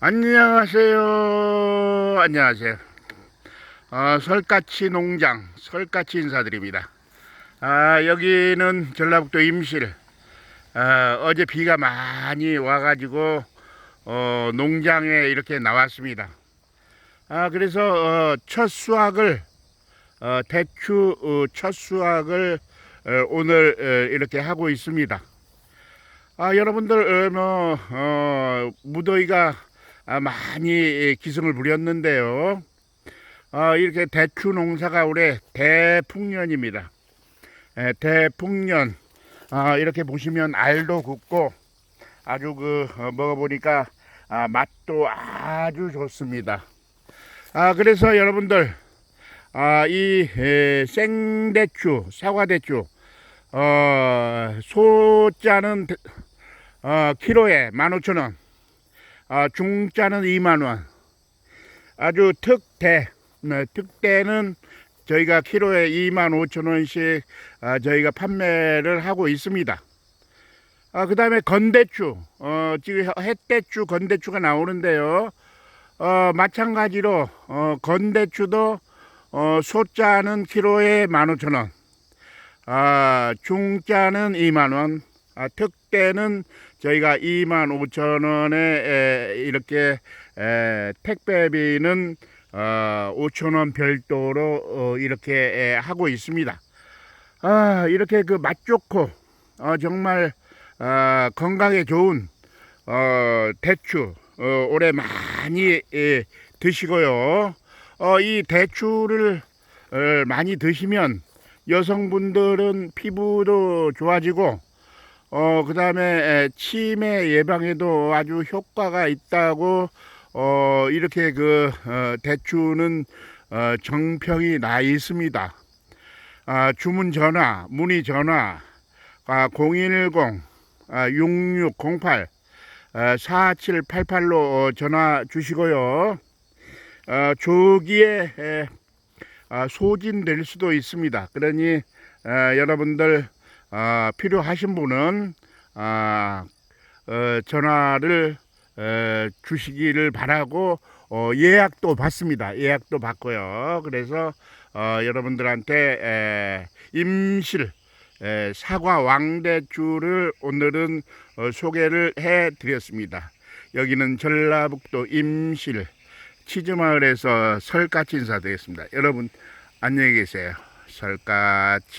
안녕하세요. 안녕하세요. 어, 설까치 농장 설까치 인사드립니다. 아, 여기는 전라북도 임실. 아, 어제 비가 많이 와가지고 어, 농장에 이렇게 나왔습니다. 아, 그래서 어, 첫 수확을 어, 대추 어, 첫 수확을 어, 오늘 어, 이렇게 하고 있습니다. 아, 여러분들 어, 뭐 어, 무더위가 아, 많이 기승을 부렸는데요. 아, 이렇게 대추 농사가 올해 대풍년입니다. 에, 대풍년. 아, 이렇게 보시면 알도 굵고 아주 그 어, 먹어보니까 아, 맛도 아주 좋습니다. 아, 그래서 여러분들 아, 이 에, 생대추, 사과대추 어, 소자는 어, 키로에 15,000원, 어, 중자는 2만원, 아주 특대, 네, 특대는 저희가 키로에 2만 5천 원씩 아, 저희가 판매를 하고 있습니다. 아, 그 다음에 건대추, 어, 지금 햇대추, 건대추가 나오는데요. 어, 마찬가지로, 어, 건대추도, 어, 소자는 키로에 15,000원, 아, 중자는 2만원, 아, 특대는 저희가 2만 5천 원에 에, 이렇게 에, 택배비는 어, 5천 원 별도로 어, 이렇게 에, 하고 있습니다. 아, 이렇게 그 맛 좋고 어, 정말 어, 건강에 좋은 어, 대추 어, 올해 많이 예, 드시고요. 어, 이 대추를 어, 많이 드시면 여성분들은 피부도 좋아지고 어, 그 다음에 치매 예방에도 아주 효과가 있다고, 어, 이렇게 그, 어, 대추는, 어, 정평이 나 있습니다. 아, 주문 전화, 문의 전화, 아, 010, 아, 6608, 아, 4788로 전화 주시고요. 어, 조기에, 에, 아, 소진될 수도 있습니다. 그러니, 어, 여러분들, 아, 필요하신 분은 아, 어, 전화를 어, 주시기를 바라고 어, 예약도 받습니다. 예약도 받고요. 그래서 어, 여러분들한테 에, 임실 에, 사과 왕대추를 오늘은 어, 소개를 해드렸습니다. 여기는 전라북도 임실 치즈마을에서 설까치 인사드리겠습니다. 여러분 안녕히 계세요. 설까치